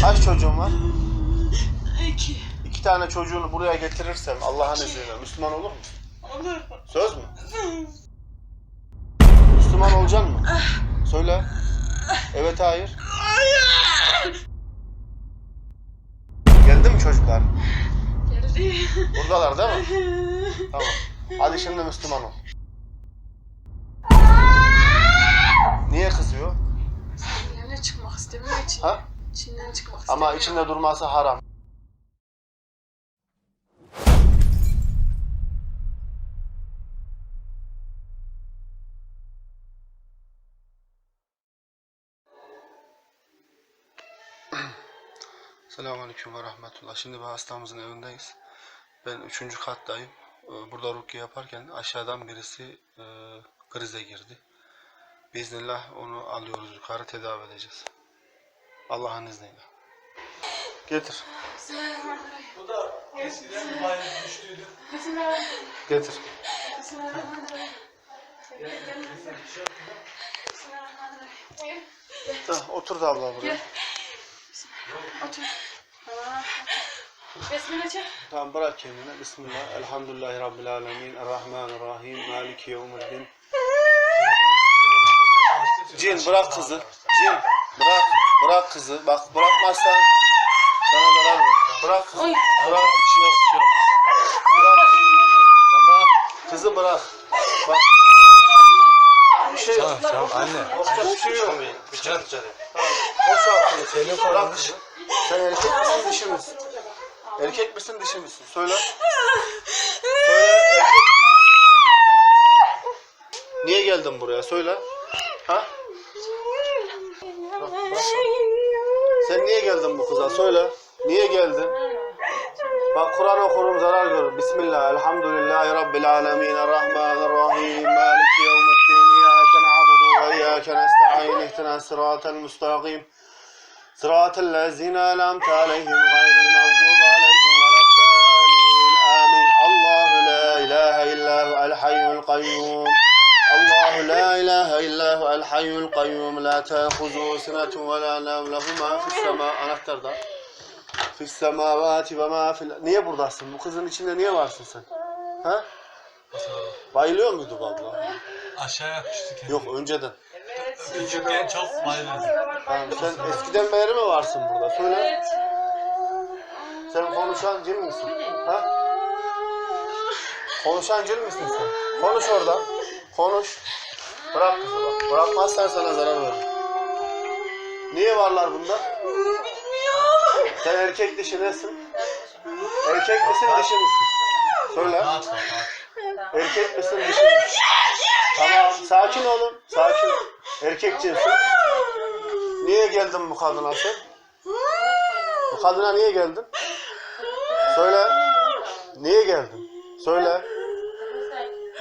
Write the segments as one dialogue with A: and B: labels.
A: Kaç çocuğun var?
B: İki.
A: İki tane çocuğunu buraya getirirsem Allah'ın izniyle Müslüman olur musun?
B: Olur.
A: Söz mü? Müslüman olacaksın mı? Söyle. Evet hayır. Geldi mi çocuklar?
B: Geldi.
A: Buradalar değil mi? Tamam. Hadi şimdi Müslüman ol. Niye kızıyor?
B: Yerine çıkmak istemiyor için.
A: Ha?
B: İçinden çıkmak istemiyor.
A: Ama içinde durması haram. Selamünaleyküm ve rahmetullah. Şimdi bir hastamızın evindeyiz. Ben üçüncü kattayım. Ee, Burada rukiye yaparken aşağıdan birisi e, krize girdi. Biiznillah onu alıyoruz yukarı tedavi edeceğiz. Allah'ın izniyle. Getir.
C: Bu da eskiden bayağı düştüydü.
A: Getir. Hah, otur da abla buraya.
B: Otur. Tamam. Çek.
A: Tamam bırak kendini. Bismillah. Elhamdülillahi Rabbil alemin. Errahmanirrahim. Maliki yevmiddin. Cin bırak kızı. Cin bırak. Kızı. Bak bırakmazsan sana zarar. Bırak kızı.
B: Oy.
A: Bırak.
C: Bir şey bir şey.
A: Bırak.
C: Tamam.
A: Kızı bırak. Bak. Bir şey yok.
C: Tamam, tamam anne.
A: Korkacak bir şey yok.
C: Bıçak dışarı.
A: Tamam. Boş ver kızı. Bırak kızı. Sen erkek misin dişi misin? Erkek misin dişi misin? Söyle. Söyle erkek Niye geldin buraya? Söyle. Ha? Bırak, bırak. Sen niye geldin bu kıza? Söyle. Niye geldin? Bak Kur'an okurum zarar görür. Bismillah. Elhamdülillahi Rabbil alemin. Errahmanirrahim. Maliki yevmiddin. İyyâke na'budu ve iyyâke nesta'in. İhdina sıratel müstakim. صراط الذين أنعمت عليهم غير المغضوب عليهم ولا الضالين آمين الله لا إله إلا هو الحي القيوم الله لا إله إلا هو الحي القيوم لا تأخذه سنة ولا نوم له ما في السماء anahtar da في السماوات وما في ال- Niye buradasın? Bu kızın içinde niye varsın sen? Ha? Bayılıyor muydu bu abla?
C: Aşağıya düştü kendini.
A: Yok önceden.
C: Küçükken çok bayılırdı.
A: Tamam, sen eskiden beri mi varsın burada? Söyle. Sen konuşan cin misin? Ha? Konuşan cin misin sen? Konuş orada. Konuş. Bırak kızı bak. Bırakmazsan sana zarar verir. Niye varlar bunda? Sen erkek dişi nesin? Erkek misin dişi misin? Söyle. Erkek misin dişi misin? Tamam sakin olun. Sakin ol. Erkek cinsin. Niye geldin bu kadına sen? Bu kadına niye geldin? Söyle. Niye geldin? Söyle.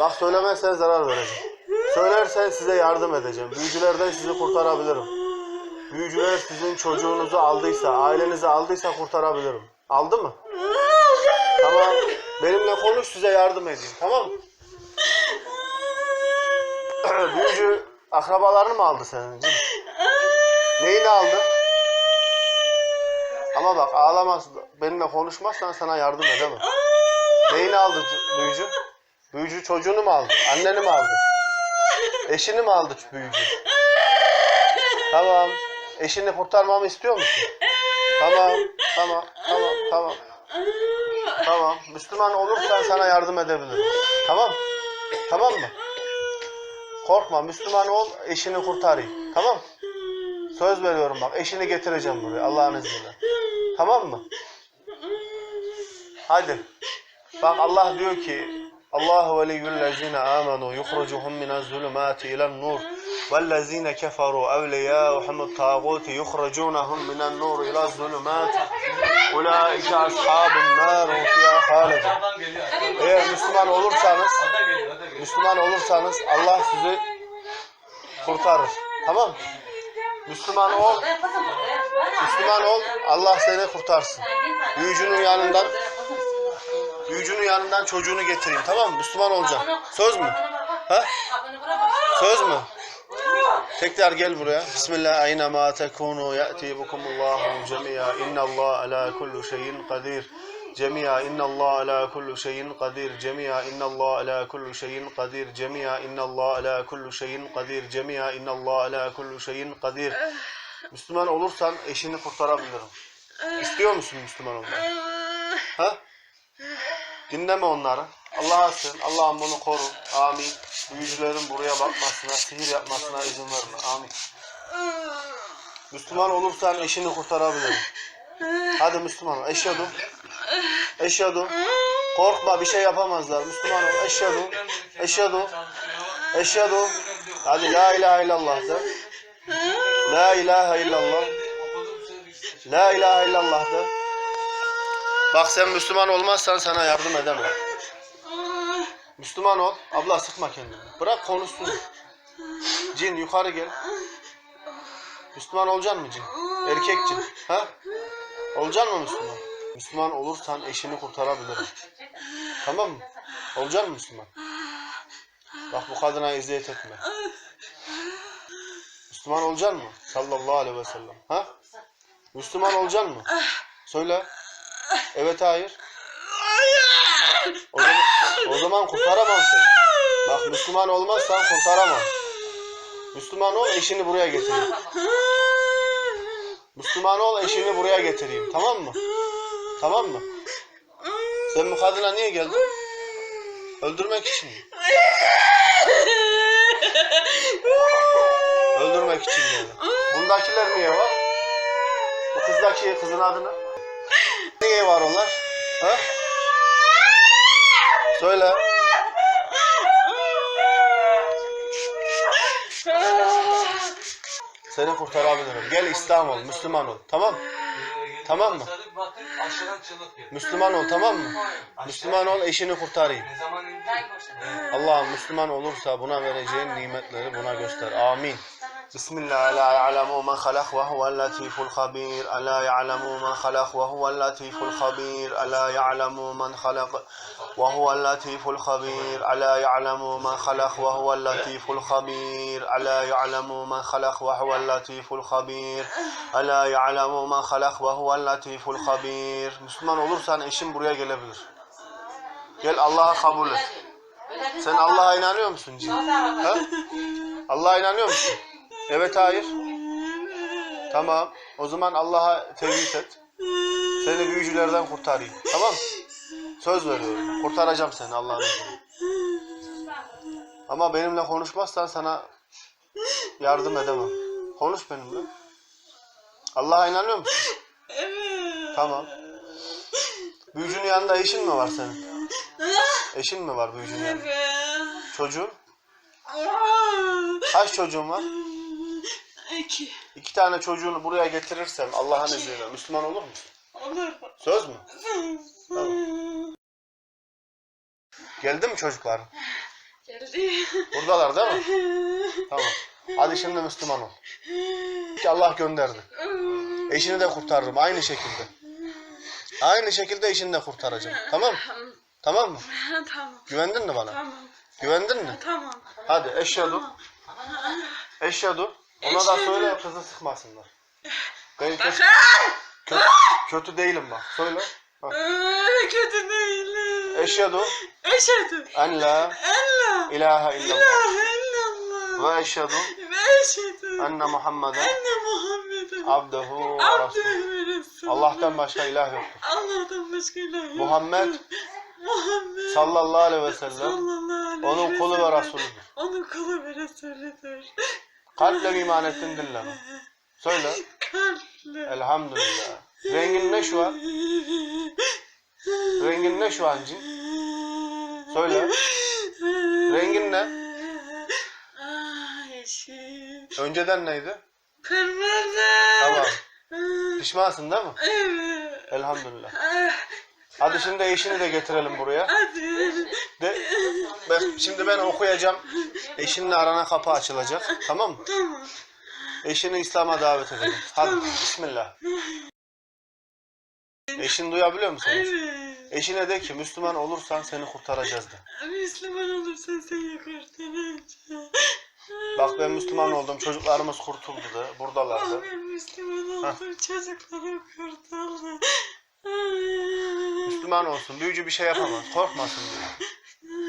A: Bak söylemezsen zarar vereceğim. Söylersen size yardım edeceğim. Büyücülerden sizi kurtarabilirim. Büyücüler sizin çocuğunuzu aldıysa, ailenizi aldıysa kurtarabilirim. Aldı mı? Tamam. Benimle konuş size yardım edeyim. Tamam mı? Büyücü akrabalarını mı aldı senin? Neyini aldı? Ama bak ağlamaz. Benimle konuşmazsan sana yardım edemem. Neyini aldı büyücü? Büyücü çocuğunu mu aldı? Anneni mi aldı? Eşini mi aldı büyücü? Tamam. Eşini kurtarmamı istiyor musun? Tamam. Tamam. Tamam. Tamam. Tamam. Müslüman olursan sana yardım edebilirim. Tamam. Tamam mı? Korkma Müslüman ol eşini kurtarayım. Tamam Söz veriyorum bak eşini getireceğim buraya Allah'ın izniyle. Tamam mı? Hadi. Bak Allah diyor ki Allahu veliyyullezine amenu yukhricuhum minez zulumati ilen nur vellezine keferu evliyâuhumut tağuti yukhriculunhum minen nur ilez zulumati ulaike ashabun nar fîhâ halidun. Eğer Müslüman olursanız. Müslüman olursanız Allah sizi kurtarır. Tamam? Müslüman ol, Müslüman ol, Allah seni kurtarsın. Büyücünün yanından, büyücünün yanından çocuğunu getireyim. Tamam mı? Müslüman olacaksın. Söz mü? Ha? Söz mü? Tekrar gel buraya. Bismillah. Ayna ma tekunu ya'ti bikumullahu cemi'a. İnna Allah ala kulli şeyin kadir. Cemi'a inna Allah ala kulli şeyin kadir. Cemi'a inna Allah ala kulli şeyin kadir. Cemi'a inna Allah ala kulli şeyin kadir. Cemi'a inna Allah ala kulli şeyin kadir. Müslüman olursan eşini kurtarabilirim. İstiyor musun Müslüman olmayı? Ha? Dinleme onları. Allah'a sığın. Allah'ım bunu koru. Amin. Büyücülerin buraya bakmasına, sihir yapmasına izin verme. Amin. Müslüman olursan eşini kurtarabilirim. Hadi Müslüman ol. Eşhedü. Eşhedü. Korkma bir şey yapamazlar. Müslüman ol. Eşhedü. Eşhedü. Eşhedü. Hadi la ilahe illallah de. La ilahe illallah. La ilahe illallah de. Bak sen Müslüman olmazsan sana yardım edemem. Müslüman ol. Abla sıkma kendini. Bırak konuşsun. Cin yukarı gel. Müslüman olacaksın mı cin? Erkek cin. Ha? Olacaksın mı Müslüman? Müslüman olursan eşini kurtarabilirim. Tamam mı? Olacaksın mı Müslüman? Bak bu kadına eziyet etme. Müslüman olacaksın mı? Sallallahu aleyhi ve sellem. Ha? Müslüman olacaksın mı? Söyle. Evet hayır. O zaman, o zaman kurtaramam seni. Bak Müslüman olmazsan kurtaramam. Müslüman ol eşini buraya getireyim. Müslüman ol eşini buraya getireyim. Tamam mı? Tamam mı? Sen bu kadına niye geldin? Öldürmek için mi? Öldürmek için geldin. Bundakiler niye var? Bu kızdaki kızın adı ne? Niye var onlar? Ha? Söyle. Seni kurtarabilirim. Gel İslam ol, Müslüman ol. Tamam? Tamam mı? Müslüman ol tamam mı? Müslüman ol eşini kurtarayım. Allah'ım Müslüman olursa buna vereceğin nimetleri buna göster. Amin. Ve huvel latiful habir. Ala ya'lemu men halak ve huvel latiful habir. Ala ya'lemu men halak ve huvel latiful habir. Ala ya'lemu men halak ve huvel latiful habir. Ala ya'lemu men halak ve huvel latiful habir. Ala ya'lemu men halak ve huvel latiful habir. Müslüman olursan eşin buraya gelebilir. Gel Allah'a kabul et. Sen Allah'a inanıyor musun? Ha? Allah'a inanıyor musun? Evet hayır. Tamam. O zaman Allah'a tevhid et. Seni büyücülerden kurtarayım. Tamam? Söz veriyorum. Kurtaracağım seni Allah'ın izniyle. Ama benimle konuşmazsan sana yardım edemem. Konuş benimle. Allah'a inanıyor musun? Tamam. Büyücünün yanında eşin mi var senin? Eşin mi var büyücünün yanında? Çocuğun? Kaç çocuğun var?
B: İki.
A: İki tane çocuğunu buraya getirirsem Allah'ın izniyle Müslüman olur musun?
B: Olur.
A: Söz mü? Tamam. Geldi mi çocuklar?
B: Geldi.
A: Buradalar değil mi? Tamam. Hadi şimdi Müslüman ol. Ki Allah gönderdi. Eşini de kurtarırım aynı şekilde. Aynı şekilde eşini de kurtaracağım. Tamam mı? Tamam mı?
B: tamam.
A: Güvendin mi bana?
B: Tamam.
A: Güvendin mi?
B: Tamam.
A: Hadi eşhedü. Eşhedü. Ona da söyle kızı sıkmasınlar. Ben kötü, kötü, kötü değilim bak. Söyle.
B: Ee, kötü değilim.
A: Eşhedü
B: Eşhedü.
A: en la
B: Allah.
A: ilahe illallah
B: İlahe illallah.
A: ve eşhedü
B: Ve eşhedü.
A: enne Muhammeden
B: Enne
A: ve resuluhu.
B: Abdühü ve Resulü.
A: Allah'tan başka ilah yoktur.
B: Allah'tan başka ilah yok.
A: Muhammed
B: Muhammed.
A: sallallahu aleyhi ve sellem
B: Sallallahu aleyhi
A: onun kulu ve
B: sellem.
A: Resulüdür.
B: Onun kulu ve Resulüdür.
A: Kalple iman ettin mi? Söyle.
B: Kalple.
A: Elhamdülillah. Rengin ne şu an? Rengin ne şu an cin? Söyle. Rengin ne?
B: Ah.
A: Önceden neydi?
B: Kırmızı.
A: Tamam. Pişmansın değil mi?
B: Evet.
A: Elhamdülillah. Hadi şimdi eşini de getirelim buraya.
B: Hadi.
A: De, ben, şimdi ben okuyacağım. Eşinle arana kapı açılacak. Tamam mı?
B: Tamam.
A: Eşini İslam'a davet edelim. Hadi bismillah. Eşin duyabiliyor musun?
B: Evet.
A: Eşine de ki Müslüman olursan seni kurtaracağız de.
B: Müslüman olursan seni kurtaracağım.
A: Bak ben Müslüman oldum. Çocuklarımız kurtuldu da. Buradalardı.
B: Ben Müslüman oldum. Çocuklarım kurtuldu.
A: Müslüman olsun. Büyücü bir şey yapamaz. Korkmasın diyor.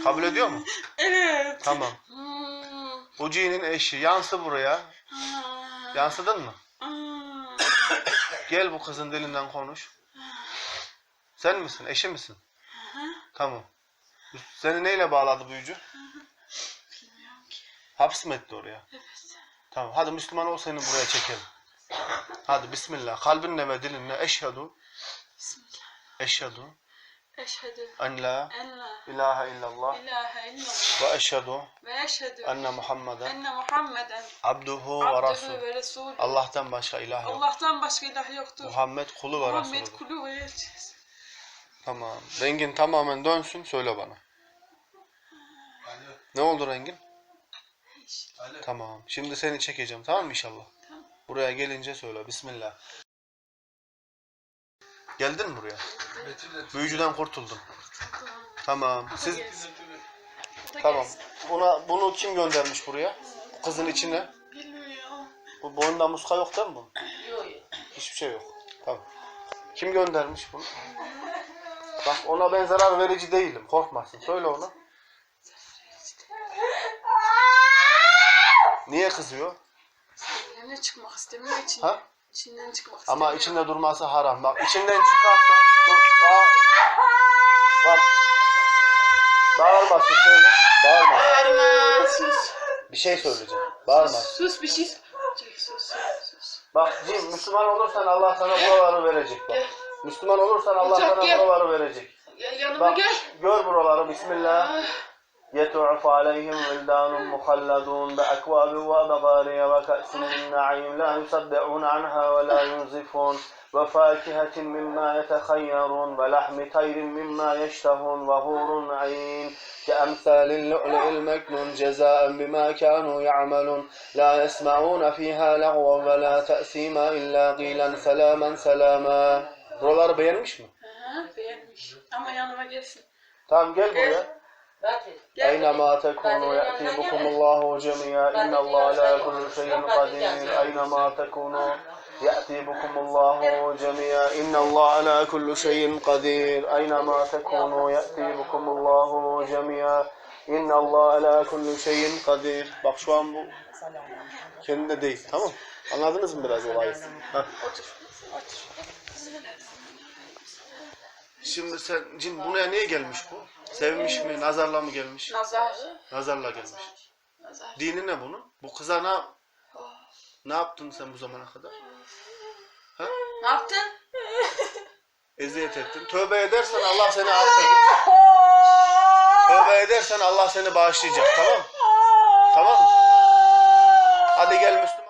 A: Kabul ediyor mu?
B: Evet.
A: Tamam.
B: Hmm.
A: Uci'nin eşi. Yansı buraya. Yansıdın mı? Gel bu kızın dilinden konuş. Sen misin? Eşi misin? Tamam. Seni neyle bağladı büyücü?
B: Bilmiyorum ki.
A: Haps mı etti oraya?
B: Evet.
A: Tamam. Hadi Müslüman ol seni buraya çekelim. Hadi Bismillah. Kalbinle ve dilinle eşhedü
B: Bismillah.
A: eşhedü
B: Eşhedü
A: en la ilahe illallah
B: ilahe illallah
A: ve eşhedü
B: ve eşhedü
A: enne Muhammeden
B: enne Muhammeden
A: abduhu ve
B: resulü.
A: Allah'tan başka ilah yok.
B: Allah'tan başka ilah yoktur.
A: Muhammed kulu ve
B: Muhammed
A: Resulü.
B: kulu ve elçisi.
A: Tamam. Rengin tamamen dönsün söyle bana.
C: Alo.
A: Ne oldu rengin?
C: Alo.
A: Tamam. Şimdi seni çekeceğim tamam mı inşallah?
B: Tamam.
A: Buraya gelince söyle. Bismillah. Geldin mi buraya? Büyücüden kurtuldun. Tamam. Siz tamam. Buna bunu kim göndermiş buraya? Kızın içine.
B: Bilmiyorum.
A: Bu boyunda muska yok değil mi? bu?
B: Yok yok.
A: Hiçbir şey yok. Tamam. Kim göndermiş bunu? Bak ona ben zarar verici değilim. Korkmasın. Söyle ona. Niye kızıyor?
B: Evlerine çıkmak istemiyor için.
A: Ha?
B: İçinden çıkmak.
A: Ama içinde durması haram. Bak içinden çıkarsa dur. Bağır. Bak. Bağırmasın söyle. Bağırma.
B: Bağırma. Sus.
A: Bir şey söyleyeceğim. Bağırma.
B: Sus bir şey. Sus sus sus.
A: Bak Cim Müslüman olursan Allah sana buraları verecek bak.
B: Gel.
A: Müslüman olursan Allah
B: Uçak
A: sana
B: gel.
A: buraları verecek.
B: Gel yanıma
A: Bak
B: gel.
A: gör buraları Bismillah.
B: Ah.
A: يطوف عليهم ولدان مخلدون بأكواب وأبغاري وكأس من نعيم لا يصدعون عنها ولا ينزفون وفاكهة مما يتخيرون ولحم طير مما يشتهون وهور عين كأمثال اللؤلؤ المكنون جزاء بما كانوا يعملون لا يسمعون فيها لغوا ولا تأثيما إلا قيلا سلاما سلاما Buraları beğenmiş mi?
B: Aha, beğenmiş. Ama yanıma gelsin.
A: Tamam gel buraya.
B: Gel.
A: أينما تكونوا يأتي بكم الله جميعا إن الله على كل شيء قدير أينما تكونوا يأتي بكم الله جميعا إن الله على كل شيء قدير أينما تكونوا يأتي بكم الله جميعا إن الله على كل شيء قدير Bak şu an bu kendine değil tamam Anladınız mı biraz olayı? Heh.
B: Otur. Otur.
A: Şimdi sen cin buraya niye gelmiş bu? Sevmiş mi? Nazarla mı gelmiş?
B: Nazar.
A: Nazarla gelmiş.
B: Nazar.
A: Dini ne bunun? Bu kıza ne, ne yaptın sen bu zamana kadar? Ha?
B: Ne yaptın?
A: Eziyet ettin. Tövbe edersen Allah seni affeder. Tövbe edersen Allah seni bağışlayacak tamam mı? Tamam mı? Hadi gel